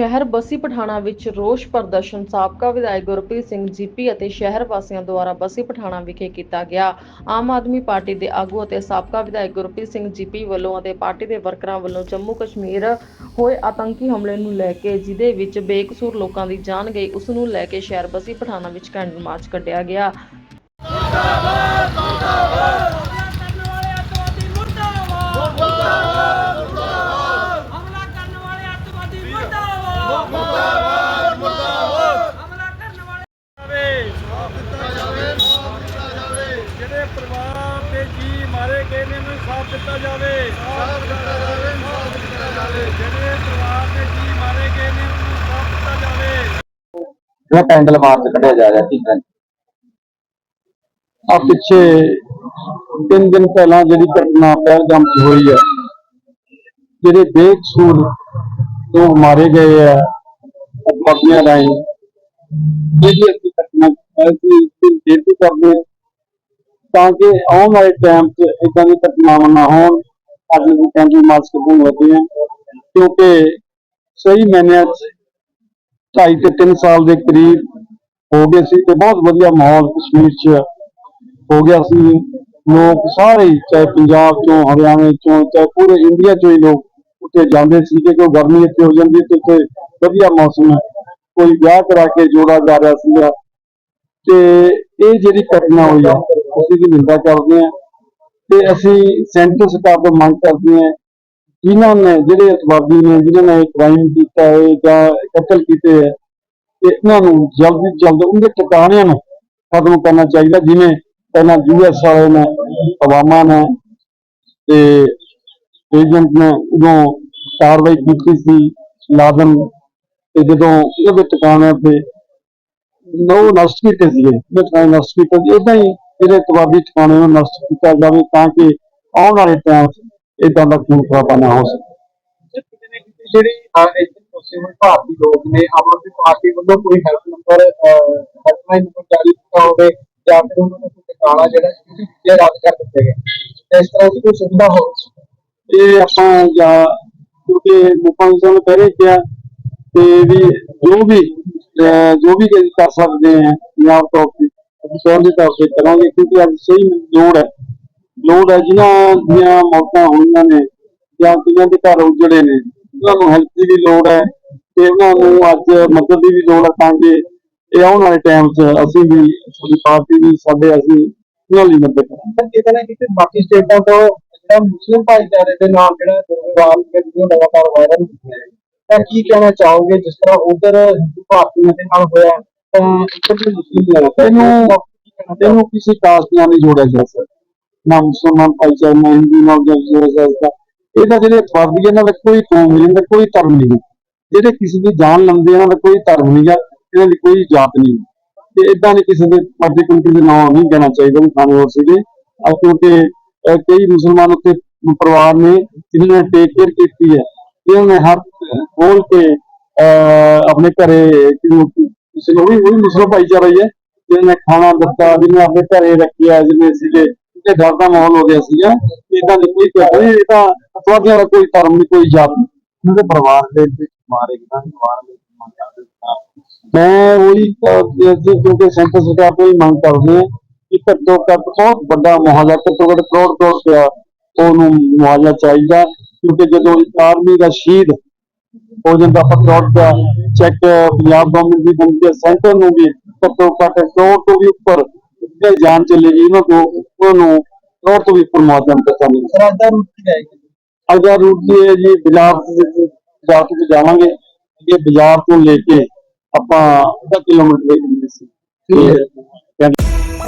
ਸ਼ਹਿਰ ਬਸੀ ਪਠਾਣਾ ਵਿੱਚ ਰੋਸ ਪ੍ਰਦਰਸ਼ਨ ਸਾਬਕਾ ਵਿਧਾਇਕ ਗੁਰਪ੍ਰੀਤ ਸਿੰਘ ਜੀਪੀ ਅਤੇ ਸ਼ਹਿਰ ਵਾਸੀਆਂ ਦੁਆਰਾ ਬਸੀ ਪਠਾਣਾ ਵਿਖੇ ਕੀਤਾ ਗਿਆ। ਆਮ ਆਦਮੀ ਪਾਰਟੀ ਦੇ ਆਗੂ ਅਤੇ ਸਾਬਕਾ ਵਿਧਾਇਕ ਗੁਰਪ੍ਰੀਤ ਸਿੰਘ ਜੀਪੀ ਵੱਲੋਂ ਅਤੇ ਪਾਰਟੀ ਦੇ ਵਰਕਰਾਂ ਵੱਲੋਂ ਜੰਮੂ ਕਸ਼ਮੀਰ ਹੋਏ ਆਤੰਕੀ ਹਮਲੇ ਨੂੰ ਲੈ ਕੇ, ਜਿਹਦੇ ਵਿੱਚ ਬੇਕਸੂਰ ਲੋਕਾਂ ਦੀ ਜਾਨ ਗਈ, ਉਸ ਨੂੰ ਲੈ ਕੇ ਸ਼ਹਿਰ ਬਸੀ ਪਠਾਣਾ ਵਿੱਚ ਕੈਂਡਲ ਮਾਰਚ ਕੱਢਿਆ ਗਿਆ ਹਮਲਾ ਕਰਨ ਵਾਲੇ ਅੱਤਵਾਦੀ ਮੁਰਦਾਬਾਦ ਮੁਰਦਾਬਾਦ। ਮੁਰਦਾਬਾਦ ਹਮਲਾ ਕਰਨ ਵਾਲੇ ਜਿਹੜੇ ਪਰਿਵਾਰ ਦੇ ਜੀ ਮਾਰੇ ਗਏ ਨੇ ਉਹਨਾਂ ਨੂੰ ਸਾਫ਼ ਦਿੱਤਾ ਜਾਵੇ। ਸਾਫ਼ ਦਿੱਤਾ ਜਾਵੇ ਸਾਫ਼ ਦਿੱਤਾ ਜਾਵੇ। ਜਿਹੜੇ ਪਰਿਵਾਰ ਦੇ ਜੀ ਮਾਰੇ ਗਏ ਨੇ ਉਹਨਾਂ ਨੂੰ ਸਾਫ਼ ਦਿੱਤਾ ਜਾਵੇ। ਜਿਹੜਾ ਕੈਂਡਲ ਮਾਰਚ ਕੱਢਿਆ ਜਾ ਰਿਹਾ ਸੀ ਆ ਪਿੱਛੇ ਤਿੰਨ ਦਿਨ ਪਹਿਲਾਂ ਜਿਹੜੀ ਘਟਨਾ ਪਹਿਲਗਾਮ 'ਚ ਹੋਈ ਹੈ ਜਿਹੜੇ ਬੇਕਸੂਰ ਲੋਕ ਮਾਰੇ ਗਏ ਆ ਅਪਰਾਧੀਆਂ ਰਾਹੀਂ ਜਿਹੜੀ ਅਸੀਂ ਘਟਨਾ ਅਸੀਂ ਬੇਨਤੀ ਕਰਦੇ ਹਾਂ ਤਾਂ ਕਿ ਆਉਣ ਵਾਲੇ ਟਾਈਮ 'ਚ ਇਦਾਂ ਦੀ ਘਟਨਾਵਾਂ ਨਾ ਹੋਣ ਅੱਜ ਅਸੀਂ ਕੈਂਡਲ ਮਾਰਚ ਕੱਢਣ ਲੱਗੇ ਹਾਂ ਕਿਉਂਕਿ ਸਹੀ ਮਾਇਨਿਆਂ 'ਚ ਢਾਈ ਤੇ ਤਿੰਨ ਸਾਲ ਦੇ ਕਰੀਬ ਹੋ ਗਏ ਸੀ ਤੇ ਬਹੁਤ ਵਧੀਆ ਮਾਹੌਲ ਕਸ਼ਮੀਰ 'ਚ ਹੋ ਗਿਆ ਸੀ ਲੋਕ ਸਾਰੇ ਹੀ, ਚਾਹੇ ਪੰਜਾਬ ਚੋਂ ਹਰਿਆਣੇ ਚੋਂ ਚਾਹੇ ਪੂਰੇ ਇੰਡੀਆ ਚੋਂ ਹੀ ਲੋਕ ਉੱਥੇ ਜਾਂਦੇ ਸੀ ਕੋਈ ਗਰਮੀ ਇੱਥੇ ਹੋ ਜਾਂਦੀ ਤੇ ਉੱਥੇ ਵਧੀਆ ਮੌਸਮ ਹੈ। ਕੋਈ ਵਿਆਹ ਕਰਾ ਕੇ ਜੋੜਾ ਜਾ ਰਿਹਾ ਸੀਗਾ। ਤੇ ਇਹ ਜਿਹੜੀ ਘਟਨਾ ਹੋਈ ਹੈ ਅਸੀਂ ਦੀ ਨਿੰਦਾ ਕਰਦੇ ਹਾਂ। ਤੇ ਅਸੀਂ ਸੈਂਟਰ ਸਰਕਾਰ ਤੋਂ ਮੰਗ ਕਰਦੇ ਹਾਂ ਜਿਨ੍ਹਾਂ ਨੇ, ਜਿਹੜੇ ਅਤਵਾਦੀ ਨੇ, ਜਿਨ੍ਹਾਂ ਨੇ ਕ੍ਰਾਈਮ ਕੀਤਾ ਹੈ ਜਾਂ ਕਤਲ ਕੀਤੇ ਹੈ, ਤੇ ਇਹਨਾਂ ਨੂੰ ਜਲਦ ਤੋਂ ਜਲਦ ਉਹਦੇ ਟਿਕਾਣਿਆਂ ਨੂੰ ਖਤਮ ਕਰਨਾ ਚਾਹੀਦਾ, ਜਿਵੇਂ ਪਹਿਲਾਂ ਯੂਐਸ ਵਾਲੇ ਨੇ ਓਬਾਮਾ ਨੇ, ਤੇ ਏਜੰਟ ਨੇ ਉਦੋਂ ਕਾਰਵਾਈ ਕੀਤੀ ਸੀ ਲਾਦਨ ਤੇ ਜਦੋਂ ਉਹਦੇ ਟਿਕਾਣਿਆਂ ਤੇ ਨੋ ਨਸ਼ਟ ਕੀਤੇ ਸੀਗੇ ਉਹਦੇ ਟਿਕਾਣੇ ਨਸ਼ਟ ਕੀਤੇ ਇਦਾਂ ਹੀ ਜਿਹੜੇ ਤਵਾਦੀ ਟਿਕਾਣੇ ਨੂੰ ਨਸ਼ਟ ਕੀਤਾ ਜਾਵੇ ਤਾਂ ਕਿ ਆਉਣ ਵਾਲੇ ਟਾਈਮ ਇਦਾਂ ਦਾ ਖੂਨ ਖਰਾਬਾ ਨਾ ਹੋ ਸਕੇ। ਜਿਹੜੇ ਇੱਥੇ ਪੁੱਛੇ ਭਾਰਤੀ ਲੋਕ ਨੇ, ਆਮ ਆਦਮੀ ਪਾਰਟੀ ਵੱਲੋਂ ਕੋਈ ਹੈਲਪ ਨੰਬਰ ਹੈਲਪਲਾਈਨ ਨੰਬਰ ਜਾਰੀ ਕੀਤਾ ਹੋਵੇ ਜਾਂ ਫਿਰ ਉਹਨਾਂ ਨੂੰ ਕੋਈ ਟਿਕਾਣਾ ਜਿਹੜਾ ਜੇ ਰੱਦ ਕਰ ਦਿੱਤੇ ਗਏ। ਇਸ ਤਰ੍ਹਾਂ ਦੀ ਕੋਈ ਸੁਵਿਧਾ ਹੋਵੇ? ਇਹ ਆਪਾਂ ਜਾਂ ਕਿਉਂਕਿ ਮੁਖਾਂ ਨੂੰ ਪਹਿਲੇ ਕਿਹਾ ਤੇ ਵੀ ਜੋ ਵੀ ਜੋ ਵੀ ਕਰ ਸਕਦੇ ਆ ਪੰਜਾਬ ਤੌਰ ਤੇ ਅਸੀਂ ਦੇ ਤੌਰ ਤੇ ਕਰਾਂਗੇ ਕਿਉਂਕਿ ਅੱਜ ਸਹੀ ਲੋੜ ਹੈ। ਲੋੜ ਹੈ, ਜਿਨ੍ਹਾਂ ਦੀਆਂ ਮੌਤਾਂ ਹੋਈਆਂ ਨੇ ਜਾਂ ਜਿਨ੍ਹਾਂ ਦੇ ਘਰ ਉਜੜੇ ਨੇ, ਉਹਨਾਂ ਨੂੰ ਹੈਲਪ ਦੀ ਵੀ ਲੋੜ ਹੈ ਤੇ ਉਹਨਾਂ ਨੂੰ ਅੱਜ ਮਦਦ ਦੀ ਵੀ ਲੋੜ ਹੈ ਤਾਂ ਕਿ ਇਹ ਆਉਣ ਵਾਲੇ ਟਾਈਮ 'ਚ ਅਸੀਂ ਵੀ, ਸਾਡੀ ਪਾਰਟੀ ਵੀ, ਸਾਡੇ ਅਸੀਂ ਉਹਨਾਂ ਲਈ ਮਦਦ ਕਰਾਂਗੇ। ਕਿਤੇ ਨਾ ਕਿਤੇ ਬਾਕੀ ਸਟੇਟਾਂ ਤੋਂ ਜਿਹੜਾ ਮੁਸਲਿਮ ਭਾਈਚਾਰੇ ਦੇ ਨਾਲ ਜਿਹੜਾ ਦੁਰਵਿਵਹਾਰ ਵੀਡੀਓ ਲਗਾਤਾਰ ਵਾਇਰਲ ਹੁੰਦੀਆਂ ਨੇ ਤਾਂ ਕੀ ਕਹਿਣਾ ਚਾਹੋਗੇ? ਜਿਸ ਤਰ੍ਹਾਂ ਉਧਰ ਹਿੰਦੂ ਭਾਰਤੀਆਂ ਦੇ ਨਾਲ ਹੋਇਆ ਤਾਂ ਇੱਧਰ ਵੀ ਮੁਸਲਿਮ ਲੋਕ ਇਹਨੂੰ ਇਹਨੂੰ ਕਿਸੇ ਕਾਸਟ ਨਾਲ ਨਹੀਂ ਜੋੜਿਆ ਜਾ ਸਕਦਾ। ਨਾ ਮੁਸਲਮਾਨ ਭਾਈਚਾਰੇ ਨਾਲ ਹਿੰਦੂ ਨਾਲ ਜੋੜਿਆ ਜਾ ਸਕਦਾ ਇਹਦਾ ਜਿਹੜੇ ਫਰਦੀ ਇਹਨਾਂ ਦਾ ਕੋਈ ਕੌਮ ਨਹੀਂ ਦਾ ਕੋਈ ਧਰਮ ਨਹੀਂ। ਹੈ। ਜਿਹੜੇ ਕਿਸੇ ਦੀ ਜਾਨ ਲੈਂਦੇ ਇਹਨਾਂ ਦਾ ਕੋਈ ਧਰਮ ਨਹੀਂ ਹੈ ਇਹਨਾਂ ਦੀ ਕੋਈ ਜਾਤ ਨਹੀਂ। ਹੈ। ਤੇ ਇਦਾਂ ਨਹੀਂ ਕਿਸੇ ਦੇ ਪਾਰਟੀਕੂਲਰ ਕਿਸੇ ਨਾਮ ਨਹੀਂ ਕਹਿਣਾ ਚਾਹੀਦਾ ਵੀ ਖਾਣੇ ਹੋਰ ਸੀਗੇ। ਕਿਉਂਕਿ ਕਈ ਮੁਸਲਮਾਨ ਉੱਥੇ ਪਰਿਵਾਰ ਨੇ ਜਿਨ੍ਹਾਂ ਨੇ ਟੇਕ ਕੇਅਰ ਕੀਤੀ ਹੈ। ਇਹਨਾਂ ਨੇ ਹਰ ਖੋਲ ਕੇ ਆਪਣੇ ਘਰੇ ਕਿਉਂ ਕਿਸੇ ਨੂੰ ਵੀ ਉਹ ਵੀ ਮੁਸਲਮਾਨ ਭਾਈਚਾਰਾ ਹੀ ਹੈ। ਜਿਹਨਾਂ ਨੇ ਖਾਣਾ ਦਿੱਤਾ, ਜਿਹਨੇ ਆਪਣੇ ਘਰੇ ਰੱਖਿਆ, ਜਿਹਨੇ ਸੀਗੇ ਤੇ ਡਰ ਦਾ ਮਾਹੌਲ ਹੋ ਗਿਆ ਸੀਗਾ। ਇਦਾਂ ਦੀ ਕੋਈ ਗੱਲ ਇਹ ਤਾਂ ਅਤਵਾਦੀਆਂ ਦਾ ਕੋਈ ਧਰਮ ਨਹੀਂ, ਕੋਈ ਜਾਤ ਨਹੀਂ। ਇਹਨਾਂ ਪਰਿਵਾਰ ਦੇ ਵਿੱਚ ਮਾਰੇ ਗਏ ਪਰਿਵਾਰ ਦੇ ਮੈਂ ਉਹੀ ਕਿਉਂਕਿ ਸੈਂਟਰ ਸਰਕਾਰ ਤੋਂ ਹੀ ਮੰਗ ਕਰਦੇ ਹਾਂ ਕਿ ਘੱਟੋ ਘੱਟ ਬਹੁਤ ਵੱਡਾ ਮੁਆਵਜ਼ਾ ਘੱਟੋ ਘੱਟ ਕਰੋੜ ਕਰੋੜ ਰੁਪਇਆ ਉਹਨੂੰ ਮੁਆਵਜ਼ਾ ਚਾਹੀਦਾ ਕਿਉਂਕਿ ਜਦੋਂ ਆਰਮੀ ਦਾ ਸ਼ਹੀਦ ਹੋ ਜਾਂਦਾ ਕਰੋੜ ਰੁਪਇਆ ਚੈੱਕ ਪੰਜਾਬ ਗਵਰਨਮੈਂਟ ਦੀ ਬਣਦੀ ਹੈ ਸੈਂਟਰ ਨੂੰ ਵੀ ਘੱਟੋ ਘੱਟ ਕਰੋੜ ਤੋਂ ਵੀ ਉੱਪਰ ਜੇ ਜਾਨ ਚਲੇਗੀ ਉਹਨਾਂ ਤੋਂ ਉਹਨੂੰ ਕਰੋੜ ਤੋਂ ਵੀ ਉੱਪਰ ਮੁਆਵਜ਼ਾ ਦਿੱਤਾ ਮਿਲੇ ਸਰਾਦਾ ਰੂਟ ਕੀ ਅਗਰ ਰੂਟ ਜੀ ਹੈ ਜੀ ਬਾਜ਼ਾਰ ਦੇ ਤੋਂ ਜਾਵਾਂਗੇ। ਇਹ ਬਾਜ਼ਾਰ ਤੋਂ ਲੈ ਕੇ ਆਪਾਂ ਅੱਧਾ ਕਿਲੋਮੀਟਰ ਦੇ ਸੀ